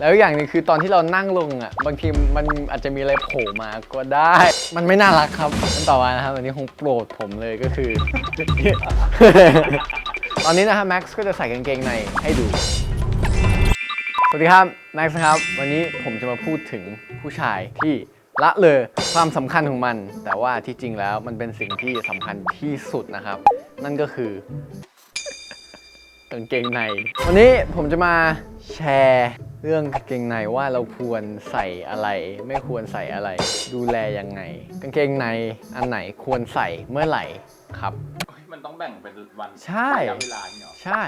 แล้วอย่างนึงคือตอนที่เรานั่งลงอะบางทีมันอาจจะมีอะไรโผล่มาก็ได้ มันไม่น่ารักครับอันต่อมานะครับอันนี้คงโปรดผมเลยก็คือ ตอนนี้นะครับแม็กซ์ก็จะใส่กางเกงในให้ดู สวัสดีครับแม็กซ์ครับ วันนี้ผมจะมาพูดถึงผู้ชายที่ละเลยความสำคัญของมัน แต่ว่าที่จริงแล้วมันเป็นสิ่งที่สำคัญที่สุดนะครับ นั่นก็คือกางเกงใน วันนี้ผมจะมาแชร์ เรื่องกางเกงในว่าเราควรใส่อะไร ไม่ควรใส่อะไร ดูแลยังไงกางเกงในอันไหนควรใส่เมื่อไหร่ครับ มันต้องแบ่งเป็นวันใช่ ระยะเวลาอย่างเงี้ยเหรอ ใช่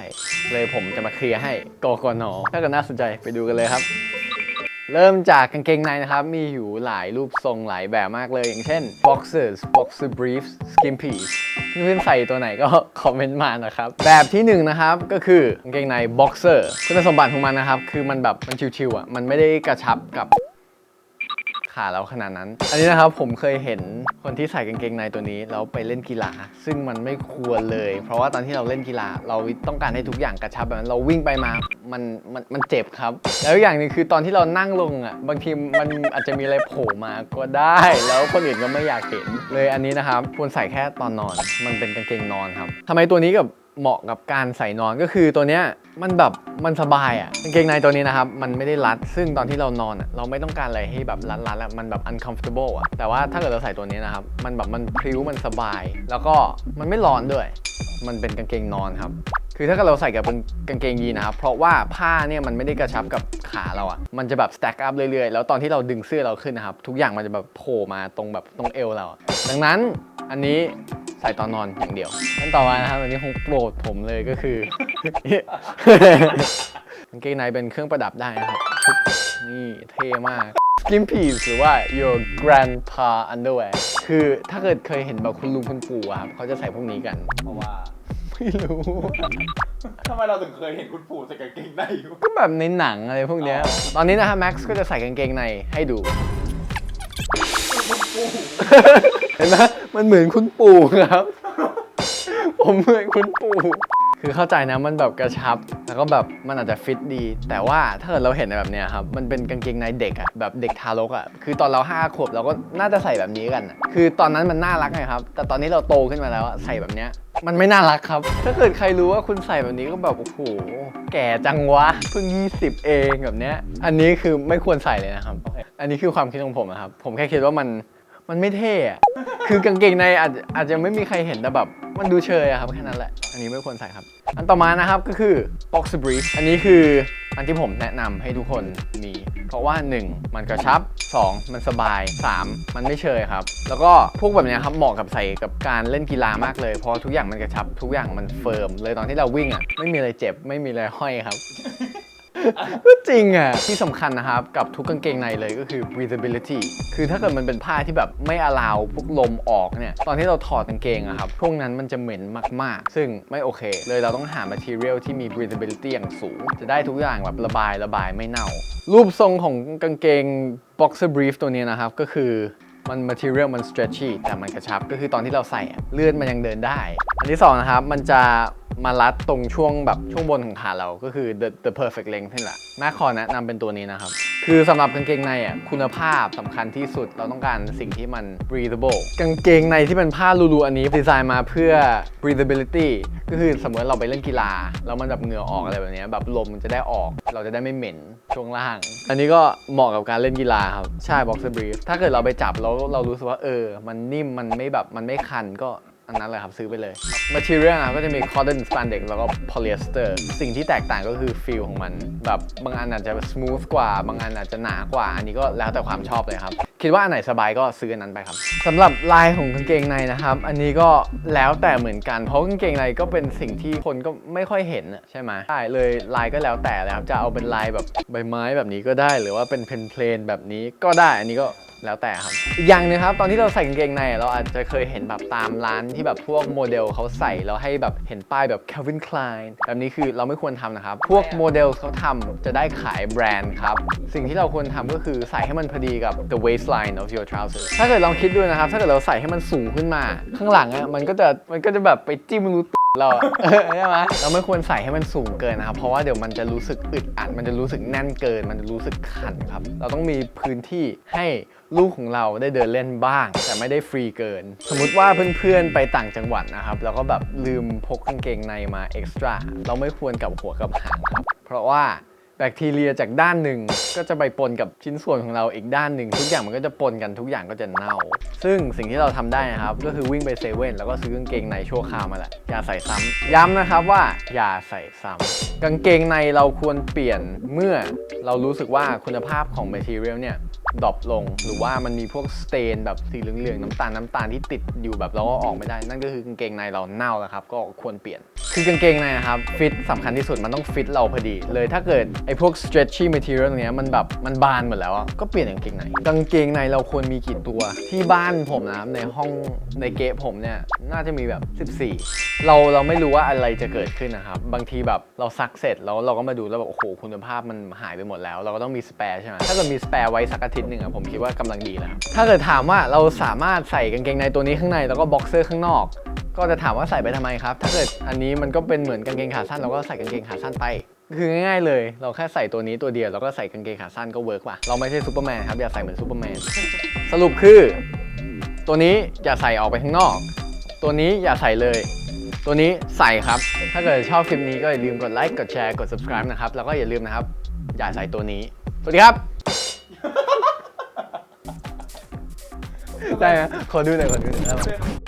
เลยผมจะมาเคลียร์ให้กกนถ้าเกิดน่าสนใจไปดูกันเลยครับ เริ่มจากกางเกงในนะครับ มีอยู่หลายรูปทรงหลายแบบมากเลย อย่างเช่น boxers boxer briefs skimpy เพื่อนๆใส่ตัวไหนก็คอมเมนต์มานะครับ แบบที่หนึ่งนะครับก็คือกางเกงใน boxer คุณสมบัติของมันนะครับ คือมันแบบมันชิวๆอะ มันไม่ได้กระชับกับ ขาเราขนาดนั้น อันนี้นะครับผมเคยเห็นคนที่ใส่กางเกงในตัวนี้แล้วไปเล่นกีฬา ซึ่งมันไม่ควรเลย เพราะว่าตอนที่เราเล่นกีฬา เราต้องการให้ทุกอย่างกระชับแบบนั้นเราวิ่งไปมามันมันมันเจ็บครับ แล้วอย่างหนึงคือตอนที่เรานั่งลงอะบางทีมันอาจจะมีอะไรโผล่มาก็ได้ แล้วคนอื่นก็ไม่อยากเห็นเลยอันนี้นะครับควรใส่แค่ตอนนอน มันเป็นกางเกงนอนครับทำไมตัวนี้กับ เหมาะกับการใส่นอนก็คือตัวเนี้ยมันแบบมันสบายอะกางเกงในตัวนี้นะครับ มันไม่ได้รัด ซึ่งตอนที่เรานอนอะเราไม่ต้องการอะไรให้แบบรัดๆแล้วมันแบบ uncomfortable อะแต่ว่าถ้าเกิดเราใส่ตัวนี้นะครับ มันแบบมันพริ้วมันสบาย แล้วก็มันไม่ร้อนด้วย มันเป็นกางเกงนอนครับคือถ้าเกิดเราใส่กับเป็นกางเกงยีนนะครับ เพราะว่าผ้าเนี่ยมันไม่ได้กระชับกับขาเราอะ่ะ มันจะแบบ stack up เรื่อยๆ แล้วตอนที่เราดึงเสื้อเราขึ้นนะครับ ทุกอย่างมันจะแบบโผล่มาตรงแบบตรงเอวเรา ดังนั้นอันนี้ ใส่ตอนนอนอย่างเดียวขั้นต่อมานะครับอันนี้คงโปรดผมเลยก็คือกางเกงในเป็นเครื่องประดับได้นะครับชุดนี่เท่มาก Skin piece หรือว่า your grandpa underwear คือถ้าเกิดเคยเห็นแบบคุณลุงคุณปู่อะครับเขาจะใส่พวกนี้กัน เพราะว่า ไม่รู้ ทำไมเราถึงเคยเห็นคุณปู่ใส่กางเกงในอยู่ ก็แบบในหนังอะไรพวกเนี้ยอ๋อตอนนี้นะฮะแม็กซ์ก็จะใส่กางเกงในให้ดู เห็นไหมมันเหมือนคุณปู่ครับ ผมเหมือนคุณปู่ คือเข้าใจนะมันแบบกระชับ แล้วก็แบบมันอาจจะฟิตดี แต่ว่าถ้าเกิดเราเห็นแบบเนี้ยครับ มันเป็นกางเกงในเด็กอะแบบเด็กทารกอะคือตอนเราห้าขวบเราก็น่าจะใส่แบบนี้กันอะคือตอนนั้นมันน่ารักไงครับ แต่ตอนนี้เราโตขึ้นมาแล้วอะใส่แบบเนี้ยมันไม่น่ารักครับ ถ้าเกิดใครรู้ว่าคุณใส่แบบนี้ก็แบบโอ้โห แก่จังวะ เพิ่ง 20 เองแบบเนี้ย อันนี้คือไม่ควรใส่เลยนะครับ อันนี้คือความคิดของผมนะครับ ผมแค่คิดว่ามัน มันไม่เท่อะคือกางเกงในอาจอาจจะไม่มีใครเห็นแต่แบบ มันดูเชยอะครับแค่นั้นแหละ อันนี้ไม่ควรใส่ครับ อันต่อมานะครับก็คือ box brief อันนี้คืออันที่ผมแนะนำให้ทุกคนมี เพราะว่า 1 มันกระชับ 2 มันสบาย 3 มันไม่เชยครับ แล้วก็พวกแบบนี้ครับเหมาะกับใส่กับการเล่นกีฬามากเลยเพราะทุกอย่างมันกระชับทุกอย่างมันเฟิร์มเลยตอนที่เราวิ่งอะไม่มีอะไรเจ็บไม่มีอะไรห้อยครับ ก็จริงอะ ที่สำคัญนะครับ กับทุกกางเกงในเลยก็คือ breathability คือถ้าเกิดมันเป็นผ้าที่แบบไม่ allow พวกลมออกเนี่ย ตอนที่เราถอดกางเกงอะครับพวกนั้นมันจะเหม็นมากๆ ซึ่งไม่โอเค เลยเราต้องหา material ที่มี breathability อย่างสูง จะได้ทุกอย่างแบบระบายระบายไม่เน่า รูปทรงของกางเกง boxer brief ตัวนี้นะครับก็คือมัน material มัน stretchy แต่มันกระชับ ก็คือตอนที่เราใส่อะเลือดมันยังเดินได้ อันที่สองนะครับ มันจะ มารัดตรงช่วงแบบช่วงบนของขาเราก็คือ the the perfect length นี่แหละแม่ขอแนะนำเป็นตัวนี้นะครับ คือสำหรับกางเกงในอะคุณภาพสำคัญที่สุดเราต้องการสิ่งที่มัน breathable กางเกงในที่เป็นผ้าลูๆอันนี้ดีไซน์มาเพื่อ breathability ก็คือสมมติเราไปเล่นกีฬาแล้วมันแบบเหงื่อออกอะไรแบบนี้แบบลมมันจะได้ออก เราจะได้ไม่เหม็นช่วงล่าง อันนี้ก็เหมาะกับการเล่นกีฬาครับใช่ boxer brief ถ้าเกิดเราไปจับแล้วเรารู้สึกว่าเออ มันนิ่มมันไม่แบบมันไม่คันก็ อันนั้นเลยครับซื้อไปเลย material ครับก็จะมี cotton spandex แล้วก็ polyester สิ่งที่แตกต่างก็คือ feel ของมัน แบบบางอันอาจจะ smooth กว่า บางอันอาจจะหนากว่า อันนี้ก็แล้วแต่ความชอบเลยครับ คิดว่าอันไหนสบายก็ซื้ออันนั้นไปครับสำหรับลายของกางเกงในนะครับ อันนี้ก็แล้วแต่เหมือนกัน เพราะกางเกงในก็เป็นสิ่งที่คนก็ไม่ค่อยเห็นใช่ไหมใช่เลยลายก็แล้วแต่เลยครับจะเอาเป็นลายแบบใบไม้แบบนี้ก็ได้ หรือว่าเป็นเพลนๆแบบนี้ก็ได้อันนี้ก็ แล้วแต่ครับอีกอย่างหนึงครับ ตอนที่เราใส่กางเกงในเราอาจจะเคยเห็นแบบตามร้านที่แบบพวกโมเดลเขาใส่แล้วให้แบบเห็นป้ายแบบ Calvin Klein แบบนี้คือเราไม่ควรทำนะครับ พวกโมเดลเขาทำจะได้ขายแบรนด์ครับ สิ่งที่เราควรทำก็คือใส่ให้มันพอดีกับ the waistline of your trousers ถ้าเกิดลองคิดดูนะครับ ถ้าเกิดเราใส่ให้มันสูงขึ้นมา ข้างหลังอะมันก็จะมันก็จะแบบไปจิ้มรู เราอะใช่ไหมเราไม่ควรใส่ให้มันสูงเกินนะครับ เพราะว่าเดี๋ยวมันจะรู้สึกอึดอัด มันจะรู้สึกแน่นเกิน มันจะรู้สึกขันครับ เราต้องมีพื้นที่ให้ลูกของเราได้เดินเล่นบ้าง แต่ไม่ได้ฟรีเกิน สมมุติว่าเพื่อนๆไปต่างจังหวัดนะครับ แล้วก็แบบลืมพกกางเกงในมาเอ็กซ์ตร้า เราไม่ควรกลับหัวกลับหางครับ เพราะว่า แบคทีเรียจากด้านหนึ่งก็จะไปปนกับชิ้นส่วนของเราอีกด้านหนึ่งทุกอย่างมันก็จะปนกันทุกอย่างก็จะเน่า ซึ่งสิ่งที่เราทำได้นะครับ ก็คือวิ่งไปเซเว่นแล้วก็ซื้อกางเกงในชั่วคราวมาแหละอย่าใส่ซ้ำย้ำนะครับว่าอย่าใส่ซ้ำกางเกงในเราควรเปลี่ยนเมื่อเรารู้สึกว่าคุณภาพของ material เนี่ยดรอปลง หรือว่ามันมีพวกสเตนแบบสีเหลืองๆน้ำตาลน้ำตาลที่ติดอยู่แบบเราก็ออกไม่ได้ นั่นก็คือกางเกงในเราเน่าแล้วครับ ก็ควรเปลี่ยน คือกางเกงในนะครับฟิตสำคัญที่สุดมันต้องฟิตเราพอดี เลยถ้าเกิดไอ้พวก stretchy material ตรงเนี้ยมันแบบมันบานหมดแล้วอะก็เปลี่ยนกางเกงในกางเกงในเราควรมีกี่ตัวที่บ้านผมนะครับในห้องในเกะผมเนี่ยน่าจะมีแบบ 14 เราเราไม่รู้ว่าอะไรจะเกิดขึ้นนะครับบางทีแบบเราซักเสร็จแล้วเราก็มาดูแล้วแบบโอ้โหคุณภาพมันหายไปหมดแล้ว เราก็ต้องมีสเปร์ใช่ไหมถ้าเกิดมีสเปร์ไว้สักอาทิตย์หนึ่งอะผมคิดว่ากำลังดีแล้วถ้าเกิดถามว่าเราสามารถใส่กางเกงในตัวนี้ข้างในแล้วก็บ็อกเซอร์ข้างนอก ก็จะถามว่าใส่ไปทำไมครับ ถ้าเกิดอันนี้มันก็เป็นเหมือนกางเกงขาสั้นเราก็ใส่กางเกงขาสั้นไป คือง่ายๆเลย เราแค่ใส่ตัวนี้ตัวเดียวแล้วก็ใส่กางเกงขาสั้นก็เวิร์กว่ะ เราไม่ใช่ซูเปอร์แมนครับอย่าใส่เหมือนซูเปอร์แมน สรุปคือ ตัวนี้อย่าใส่ออกไปข้างนอก ตัวนี้อย่าใส่เลย ตัวนี้ใส่ครับ ถ้าเกิดชอบคลิปนี้ก็อย่าลืมกดไลค์ กดแชร์ กด subscribe นะครับ แล้วก็อย่าลืมนะครับ อย่าใส่ตัวนี้ สวัสดีครับ ได้ไหมขอดูหน่อยขอดูหน่อยได้ไหม